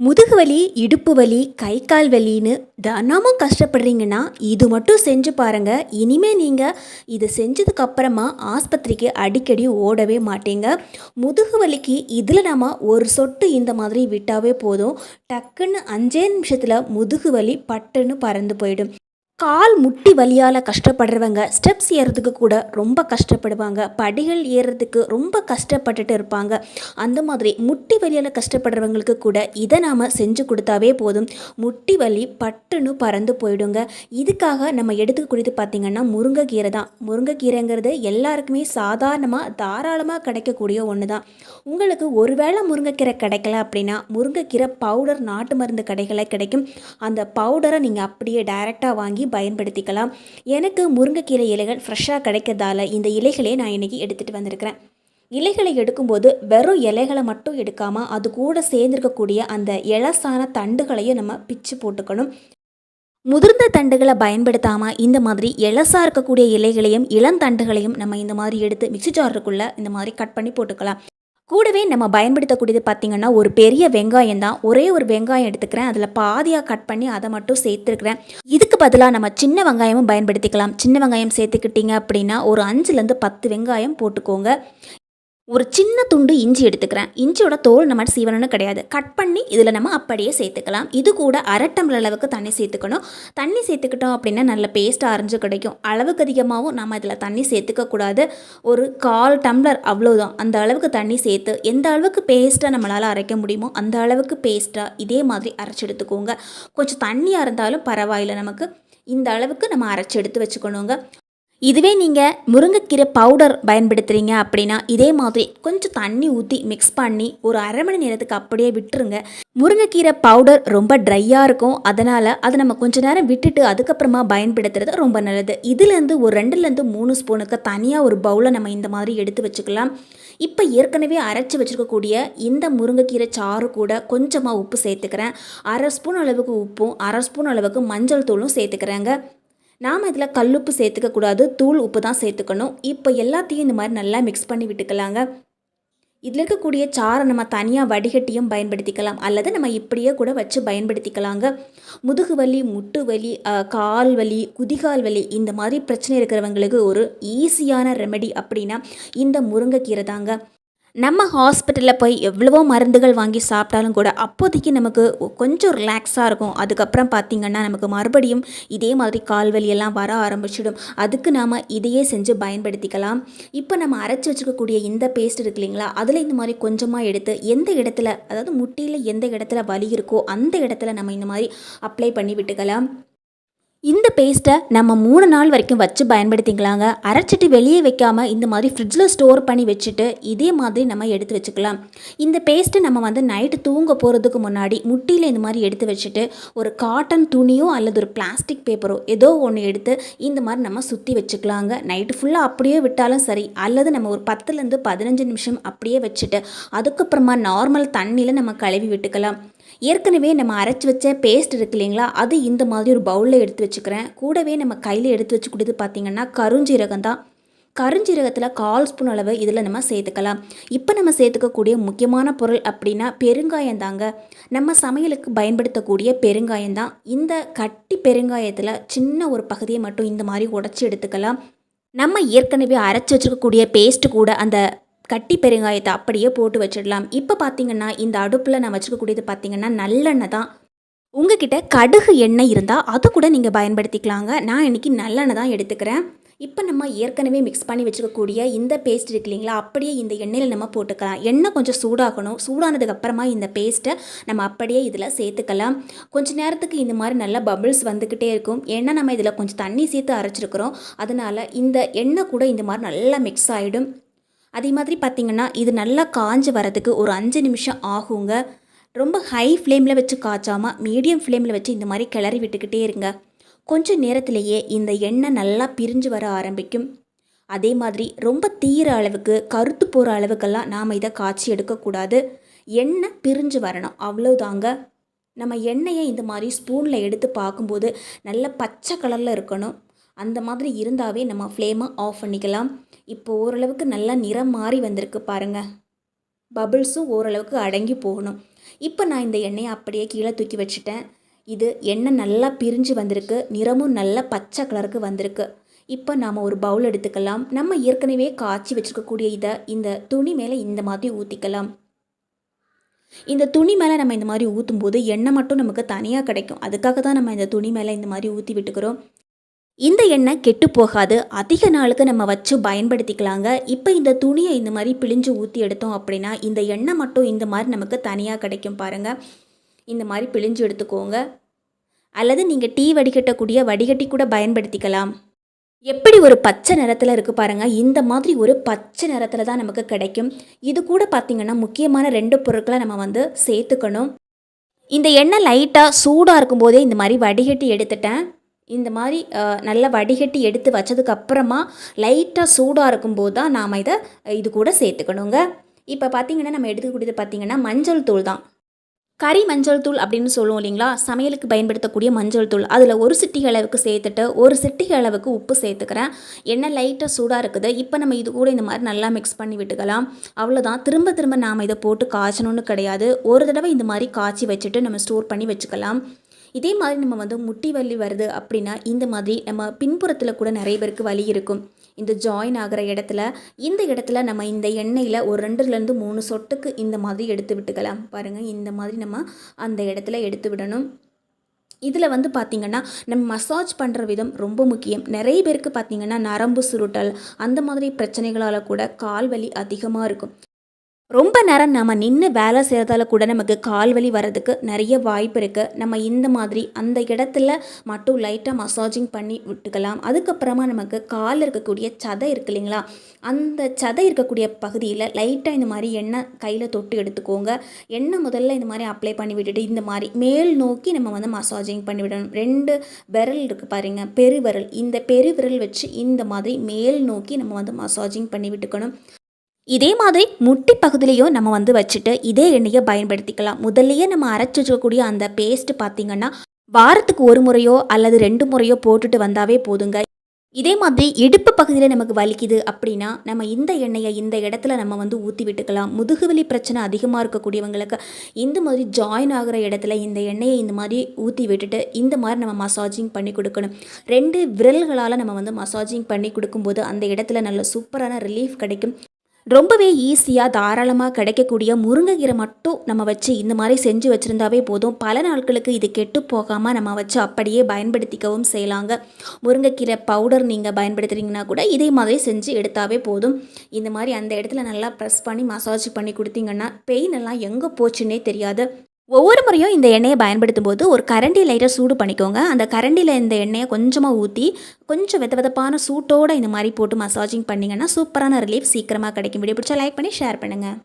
முதுகு வலி இடுப்பு வலி கை கால் வலின்னு தினமும் கஷ்டப்படுறீங்கன்னா இது மட்டும் செஞ்சு பாருங்க. இனிமே நீங்கள் இது செஞ்சதுக்கு அப்புறமா ஆஸ்பத்திரிக்கு அடிக்கடி ஓடவே மாட்டீங்க. முதுகு வலிக்கு இதில் நம்ம ஒரு சொட்டு இந்த மாதிரி விட்டாவே போதும். டக்குன்னு அஞ்சே நிமிஷத்தில் முதுகு வலி பட்டுன்னு பறந்து போயிடும். கால் முட்டி வலியால் கஷ்டப்படுறவங்க ஸ்டெப்ஸ் ஏறுறதுக்கு கூட ரொம்ப கஷ்டப்படுவாங்க. படிகள் ஏறுறதுக்கு ரொம்ப கஷ்டப்பட்டுட்டு இருப்பாங்க. அந்த மாதிரி முட்டி வலியால் கஷ்டப்படுறவங்களுக்கு கூட இதை நாம் செஞ்சு கொடுத்தாவே போதும். முட்டி வலி பட்டுன்னு பறந்து போயிடுங்க. இதுக்காக நம்ம எடுத்துக்கூடியது பார்த்திங்கன்னா முருங்கைக்கீரை தான். முருங்கைக்கீரைங்கிறது எல்லாருக்குமே சாதாரணமாக தாராளமாக கிடைக்கக்கூடிய ஒன்று தான் உங்களுக்கு ஒருவேளை முருங்கைக்கீரை கிடைக்கல அப்படின்னா முருங்கைக்கீரை பவுடர் நாட்டு மருந்து கடைகளில் கிடைக்கும். அந்த பவுடரை நீங்கள் அப்படியே டைரெக்டாக வாங்கி பயன்படுத்திக்கலாம். எனக்கு முருங்கைக்கீரை இலைகள் ஃப்ரெஷ்ஷாக கிடைக்கிறதால இந்த இலைகளே நான் இன்றைக்கி எடுத்துகிட்டு வந்திருக்கிறேன். இலைகளை எடுக்கும்போது வெறும் இலைகளை மட்டும் எடுக்காமல் அது கூட சேர்ந்துருக்கக்கூடிய அந்த இலசான தண்டுகளையும் நம்ம பிச்சு போட்டுக்கணும். முதிர்ந்த தண்டுகளை பயன்படுத்தாமல் இந்த மாதிரி இலசாக இருக்கக்கூடிய இலைகளையும் இளந்தண்டுகளையும் நம்ம இந்த மாதிரி எடுத்து மிக்சி ஜாருக்குள்ளே இந்த மாதிரி கட் பண்ணி போட்டுக்கலாம். கூடவே நம்ம பயன்படுத்தக்கூடியது பார்த்திங்கன்னா ஒரு பெரிய வெங்காயம் தான். ஒரே ஒரு வெங்காயம் எடுத்துக்கிறேன். அதில் பாதியாக கட் பண்ணி அதை மட்டும் சேர்த்துருக்குறேன். இதுக்கு பதிலாக நம்ம சின்ன வெங்காயமும் பயன்படுத்திக்கலாம். சின்ன வெங்காயம் சேர்த்துக்கிட்டிங்க அப்படின்னா ஒரு அஞ்சுலேருந்து பத்து வெங்காயம் போட்டுக்கோங்க. ஒரு சின்ன துண்டு இஞ்சி எடுத்துக்கிறேன். இஞ்சியோட தோல் நம்ம சீவனம்னு கிடையாது. கட் பண்ணி இதில் நம்ம அப்படியே சேர்த்துக்கலாம். இது கூட அரை டம்ளர் அளவுக்கு தண்ணி சேர்த்துக்கணும். தண்ணி சேர்த்துக்கிட்டோம் அப்படின்னா நல்ல பேஸ்ட் அரைஞ்சு கிடைக்கும். அளவுக்கு அதிகமாகவும் நம்ம இதில் தண்ணி சேர்த்துக்கக்கூடாது ஒரு கால் டம்ளர் அவ்வளோதான் அந்த அளவுக்கு தண்ணி சேர்த்து எந்த அளவுக்கு பேஸ்ட்டாக நம்மளால் அரைக்க முடியுமோ அந்த அளவுக்கு பேஸ்ட்டாக இதே மாதிரி அரைச்சி எடுத்துக்கோங்க. கொஞ்சம் தண்ணியாக இருந்தாலும் பரவாயில்லை நமக்கு. இந்த அளவுக்கு நம்ம அரைச்சி எடுத்து வச்சுக்கணுங்க. இதுவே நீங்கள் முருங்கைக்கீரை பவுடர் பயன்படுத்துகிறீங்க அப்படின்னா இதே மாதிரி கொஞ்சம் தண்ணி ஊற்றி மிக்ஸ் பண்ணி ஒரு அரை மணி நேரத்துக்கு அப்படியே விட்டுருங்க. முருங்கைக்கீரை பவுடர் ரொம்ப ட்ரையாக இருக்கும். அதனால் அதை நம்ம கொஞ்ச நேரம் விட்டுட்டு அதுக்கப்புறமா பயன்படுத்துறது ரொம்ப நல்லது. இதுலேருந்து ஒரு ரெண்டுலேருந்து மூணு ஸ்பூனுக்கு தனியாக ஒரு பவுலை நம்ம இந்த மாதிரி எடுத்து வச்சுக்கலாம். இப்போ ஏற்கனவே அரைச்சி வச்சுருக்கக்கூடிய இந்த முருங்கைக்கீரை சாறு கூட கொஞ்சமாக உப்பு சேர்த்துக்கிறேன். அரை ஸ்பூன் அளவுக்கு உப்பும் அரை ஸ்பூன் அளவுக்கு மஞ்சள் தூளும் சேர்த்துக்கிறேங்க. நாம் இதில் கல்லுப்பு சேர்த்துக்கக்கூடாது தூள் உப்பு தான் சேர்த்துக்கணும். இப்போ எல்லாத்தையும் இந்த மாதிரி நல்லா மிக்ஸ் பண்ணி விட்டுக்கலாங்க. இதில் இருக்கக்கூடிய சாரை நம்ம தனியாக வடிகட்டியும் பயன்படுத்திக்கலாம். அல்லது நம்ம இப்படியே கூட வச்சு பயன்படுத்திக்கலாங்க. முதுகு வலி முட்டு வலி கால் வலி குதிகால் வலி இந்த மாதிரி பிரச்சனை இருக்கிறவங்களுக்கு ஒரு ஈஸியான ரெமெடி அப்படின்னா இந்த முருங்கைக்கீரை தாங்க. நம்ம ஹாஸ்பிட்டலில் போய் எவ்வளவோ மருந்துகள் வாங்கி சாப்பிட்டாலும் கூட அப்போதைக்கு நமக்கு கொஞ்சம் ரிலாக்ஸாக இருக்கும். அதுக்கப்புறம் பார்த்திங்கன்னா நமக்கு மறுபடியும் இதே மாதிரி கால்வலியெல்லாம் வர ஆரம்பிச்சிடும். அதுக்கு நாம் இதையே செஞ்சு பயன்படுத்திக்கலாம். இப்போ நம்ம அரைச்சி வச்சுக்கக்கூடிய இந்த பேஸ்ட் இருக்கு இல்லைங்களா? அதில் இந்த மாதிரி கொஞ்சமாக எடுத்து எந்த இடத்துல அதாவது முட்டியில் எந்த இடத்துல வலி இருக்கோ அந்த இடத்துல நம்ம இந்த மாதிரி அப்ளை பண்ணி விட்டுக்கலாம். இந்த பேஸ்ட்டை நம்ம மூணு நாள் வரைக்கும் வச்சு பயன்படுத்திக்கலாங்க. அரைச்சிட்டு வெளியே வைக்காமல் இந்த மாதிரி ஃப்ரிட்ஜில் ஸ்டோர் பண்ணி வச்சுட்டு இதே மாதிரி நம்ம எடுத்து வச்சுக்கலாம். இந்த பேஸ்ட்டை நம்ம வந்து நைட்டு தூங்க போகிறதுக்கு முன்னாடி முட்டியில் இந்த மாதிரி எடுத்து வச்சுட்டு ஒரு காட்டன் துணியோ அல்லது ஒரு பிளாஸ்டிக் பேப்பரோ ஏதோ ஒன்று எடுத்து இந்த மாதிரி நம்ம சுற்றி வச்சுக்கலாங்க. நைட்டு ஃபுல்லாக அப்படியே விட்டாலும் சரி அல்லது நம்ம ஒரு பத்துலேருந்து பதினஞ்சு நிமிஷம் அப்படியே வச்சுட்டு அதுக்கப்புறமா நார்மல் தண்ணியில் நம்ம கழுவி விட்டுக்கலாம். ஏற்கனவே நம்ம அரைச்சி வச்ச பேஸ்ட் இருக்கு இல்லைங்களா? அது இந்த மாதிரி ஒரு பவுலில் எடுத்து வச்சுக்கிறேன். கூடவே நம்ம கையில் எடுத்து வச்சுக்கூடியது பார்த்திங்கன்னா கருஞ்சீரகம் தான். கருஞ்சீரகத்தில் கால் ஸ்பூன் அளவு இதில் நம்ம சேர்த்துக்கலாம். இப்போ நம்ம சேர்த்துக்கக்கூடிய முக்கியமான பொருள் அப்படின்னா பெருங்காயம் தாங்க. நம்ம சமையலுக்கு பயன்படுத்தக்கூடிய பெருங்காயம் தான். இந்த கட்டி பெருங்காயத்தில் சின்ன ஒரு பகுதியை மட்டும் இந்த மாதிரி உடச்சி எடுத்துக்கலாம். நம்ம ஏற்கனவே அரைச்சி வச்சுருக்கக்கூடிய பேஸ்ட்டு கூட அந்த கட்டி பெருங்காயத்தை அப்படியே போட்டு வச்சிடலாம். இப்போ பார்த்தீங்கன்னா இந்த அடுப்பில் நான் வச்சுக்கக்கூடியது பார்த்தீங்கன்னா நல்லெண்ணெய் தான். உங்ககிட்ட கடுகு எண்ணெய் இருந்தால் அது கூட நீங்கள் பயன்படுத்திக்கலாங்க. நான் இன்றைக்கி நல்லெண்ணெய் தான் எடுத்துக்கிறேன். இப்போ நம்ம ஏற்கனவே மிக்ஸ் பண்ணி வச்சுக்கக்கூடிய இந்த பேஸ்ட் இருக்கு இல்லைங்களா அப்படியே இந்த எண்ணெயில் நம்ம போட்டுக்கலாம். எண்ணெய் கொஞ்சம் சூடாகணும். சூடானதுக்கப்புறமா இந்த பேஸ்ட்டை நம்ம அப்படியே இதில் சேர்த்துக்கலாம். கொஞ்ச நேரத்துக்கு இந்த மாதிரி நல்லா பபிள்ஸ் வந்துக்கிட்டே இருக்கும். ஏன்னா நம்ம இதில் கொஞ்சம் தண்ணி சேர்த்து அரைச்சிருக்கிறோம். அதனால் இந்த எண்ணெய் கூட இந்த மாதிரி நல்லா மிக்ஸ் ஆகிடும் அதே மாதிரி பார்த்திங்கன்னா இது நல்லா காஞ்சு வரதுக்கு ஒரு அஞ்சு நிமிஷம் ஆகுங்க. ரொம்ப ஹை ஃப்ளேமில் வச்சு காய்ச்சாமல் மீடியம் ஃப்ளேமில் வச்சு இந்த மாதிரி கிளறி விட்டுக்கிட்டே இருங்க. கொஞ்சம் நேரத்திலேயே இந்த எண்ணெய் நல்லா பிரிஞ்சு வர ஆரம்பிக்கும். அதே மாதிரி ரொம்ப தீர அளவுக்கு கருத்து போகிற அளவுக்கெல்லாம் நாம் இதை காய்ச்சி எடுக்கக்கூடாது. எண்ணெய் பிரிஞ்சு வரணும். அவ்வளோதாங்க நம்ம எண்ணெயை இந்த மாதிரி ஸ்பூனில் எடுத்து பார்க்கும்போது நல்ல பச்சை கலரில் இருக்கணும். அந்த மாதிரி இருந்தாவே நம்ம ஃப்ளேமை ஆஃப் பண்ணிக்கலாம். இப்போ ஓரளவுக்கு நல்லா நிறம் மாறி வந்திருக்கு பாருங்கள் பபிள்ஸும் ஓரளவுக்கு அடங்கி போகணும். இப்போ நான் இந்த எண்ணெயை அப்படியே கீழே தூக்கி வச்சுட்டேன். இது எண்ணெய் நல்லா பிரிஞ்சு வந்திருக்கு. நிறமும் நல்ல பச்சை கலருக்கு வந்திருக்கு. இப்போ நாம் ஒரு பவுல் எடுத்துக்கலாம். நம்ம ஏற்கனவே காய்ச்சி வச்சுருக்கக்கூடிய இதை இந்த துணி மேலே இந்த மாதிரி ஊற்றிக்கலாம் இந்த துணி மேலே நம்ம இந்த மாதிரி ஊற்றும் போது எண்ணெய் மட்டும் நமக்கு தனியாக கிடைக்கும். அதுக்காக தான் நம்ம இந்த துணி மேலே இந்த மாதிரி ஊற்றி விட்டுக்கிறோம். இந்த எண்ணெய் கெட்டு போகாது. அதிக நாளுக்கு நம்ம வச்சு பயன்படுத்திக்கலாங்க. இப்போ இந்த துணியை இந்த மாதிரி பிழிஞ்சு ஊற்றி எடுத்தோம் அப்படின்னா இந்த எண்ணெய் மட்டும் இந்த மாதிரி நமக்கு தனியாக கிடைக்கும் பாருங்கள் இந்த மாதிரி பிழிஞ்சு எடுத்துக்கோங்க. அல்லது நீங்கள் டீ வடிகட்டக்கூடிய வடிகட்டி கூட பயன்படுத்திக்கலாம். எப்படி ஒரு பச்சை நிறத்தில் இருக்குது பாருங்கள் இந்த மாதிரி ஒரு பச்சை நிறத்தில் தான் நமக்கு கிடைக்கும். இது கூட பார்த்திங்கன்னா முக்கியமான ரெண்டு பொருட்களை நம்ம வந்து சேர்த்துக்கணும். இந்த எண்ணெய் லைட்டாக சூடாக இருக்கும்போதே இந்த மாதிரி வடிகட்டி எடுத்துட்டேன். இந்த மாதிரி நல்லா வடிகட்டி எடுத்து வச்சதுக்கப்புறமா லைட்டாக சூடாக இருக்கும்போது தான் நாம் இதை இது கூட சேர்த்துக்கணுங்க. இப்போ பார்த்தீங்கன்னா நம்ம எடுத்துக்கூடியது பார்த்தீங்கன்னா மஞ்சள் தூள் தான். கறி மஞ்சள் தூள் அப்படின்னு சொல்லுவோம் இல்லைங்களா? சமையலுக்கு பயன்படுத்தக்கூடிய மஞ்சள் தூள். அதில் ஒரு சிட்டிகை அளவுக்கு சேர்த்துட்டு ஒரு சிட்டிகை அளவுக்கு உப்பு சேர்த்துக்கிறேன். எண்ணெய் லைட்டாக சூடாக இருக்குது. இப்போ நம்ம இது கூட இந்த மாதிரி நல்லா மிக்ஸ் பண்ணி விட்டுக்கலாம். அவ்வளோதான் திரும்ப திரும்ப நாம் இதை போட்டு காய்ச்சணும்னு கிடையாது. ஒரு தடவை இந்த மாதிரி காய்ச்சி வச்சுட்டு நம்ம ஸ்டோர் பண்ணி வச்சுக்கலாம். இதே மாதிரி நம்ம வந்து முட்டி வலி வருது அப்படின்னா இந்த மாதிரி நம்ம பின்புறத்தில் கூட நிறைய பேருக்கு வலி இருக்கும். இந்த ஜாயின் ஆகிற இடத்துல இந்த இடத்துல நம்ம இந்த எண்ணெயில் ஒரு ரெண்டுலேருந்து மூணு சொட்டுக்கு இந்த மாதிரி எடுத்து விட்டுக்கலாம். பாருங்கள் இந்த மாதிரி நம்ம அந்த இடத்துல எடுத்து விடணும். இதில் வந்து பார்த்திங்கன்னா நம்ம மசாஜ் பண்ணுற விதம் ரொம்ப முக்கியம். நிறைய பேருக்கு பார்த்திங்கன்னா நரம்பு சுருட்டல் அந்த மாதிரி பிரச்சனைகளால் கூட கால் வலி அதிகமாக இருக்கும். ரொம்ப நேரம் நம்ம நின்று வேலை செய்கிறதால கூட நமக்கு கால் வலி வர்றதுக்கு நிறைய வாய்ப்பு இருக்குது நம்ம இந்த மாதிரி அந்த இடத்துல மட்டும் லைட்டாக மசாஜிங் பண்ணி விட்டுக்கலாம். அதுக்கப்புறமா நமக்கு கால் இருக்கக்கூடிய சதை இருக்கு இல்லைங்களா? அந்த சதை இருக்கக்கூடிய பகுதியில் லைட்டாக இந்த மாதிரி எண்ணெய் கையில் தொட்டு எடுத்துக்கோங்க. எண்ணெய் முதல்ல இந்த மாதிரி அப்ளை பண்ணி விட்டுட்டு இந்த மாதிரி மேல் நோக்கி நம்ம வந்து மசாஜிங் பண்ணி விடணும். ரெண்டு விரல் இருக்குது பாருங்க பெருவிரல். இந்த பெருவிரல் வச்சு இந்த மாதிரி மேல் நோக்கி நம்ம வந்து மசாஜிங் பண்ணி விட்டுக்கணும். இதே மாதிரி முட்டி பகுதியிலையும் நம்ம வந்து வச்சுட்டு இதே எண்ணெயை பயன்படுத்திக்கலாம். முதல்லையே நம்ம அரைச்சி வச்சுக்கக்கூடிய அந்த பேஸ்ட் பார்த்திங்கன்னா வாரத்துக்கு ஒரு முறையோ அல்லது ரெண்டு முறையோ போட்டுட்டு வந்தாவே போதுங்க. இதே மாதிரி இடுப்பு பகுதியில் நமக்கு வலிக்குது அப்படின்னா நம்ம இந்த எண்ணெயை இந்த இடத்துல நம்ம வந்து ஊற்றி விட்டுக்கலாம். முதுகுவலி பிரச்சனை அதிகமாக இருக்கக்கூடியவங்களுக்கு இந்த மாதிரி ஜாயின் ஆகிற இடத்துல இந்த எண்ணெயை இந்த மாதிரி ஊற்றி விட்டுட்டு இந்த மாதிரி நம்ம மசாஜிங் பண்ணி கொடுக்கணும். ரெண்டு விரல்களால் நம்ம வந்து மசாஜிங் பண்ணி கொடுக்கும்போது அந்த இடத்துல நல்ல சூப்பரான ரிலீஃப் கிடைக்கும். ரொம்பவே ஈஸியாக தாராளமாக கிடைக்கக்கூடிய முருங்கைக்கீரை மட்டும் நம்ம வச்சு இந்த மாதிரி செஞ்சு வச்சுருந்தாவே போதும். பல நாட்களுக்கு இது கெட்டு போகாமல் நம்ம வச்சு அப்படியே பயன்படுத்திக்கவும் செய்யலாங்க. முருங்கைக்கீரை பவுடர் நீங்கள் பயன்படுத்துகிறீங்கன்னா கூட இதே மாதிரி செஞ்சு எடுத்தாவே போதும். இந்த மாதிரி அந்த இடத்துல நல்லா ப்ரெஸ் பண்ணி மசாஜ் பண்ணி கொடுத்தீங்கன்னா பெயின் எல்லாம் எங்கே போச்சுன்னே தெரியாது. ஒவ்வொரு முறையும் இந்த எண்ணெயை பயன்படுத்தும் போது ஒரு கரண்டி லைட்டாக சூடு பண்ணிக்கோங்க. அந்த கரண்டியில் இந்த எண்ணெயை கொஞ்சமாக ஊற்றி கொஞ்சம் வெத வெதப்பான சூட்டோடு இந்த மாதிரி போட்டு மசாஜிங் பண்ணிங்கன்னா சூப்பரான ரிலீஃப் சீக்கிரமாக கிடைக்கும். வீடியோ பிடிச்சா லைக் பண்ணி ஷேர் பண்ணுங்கள்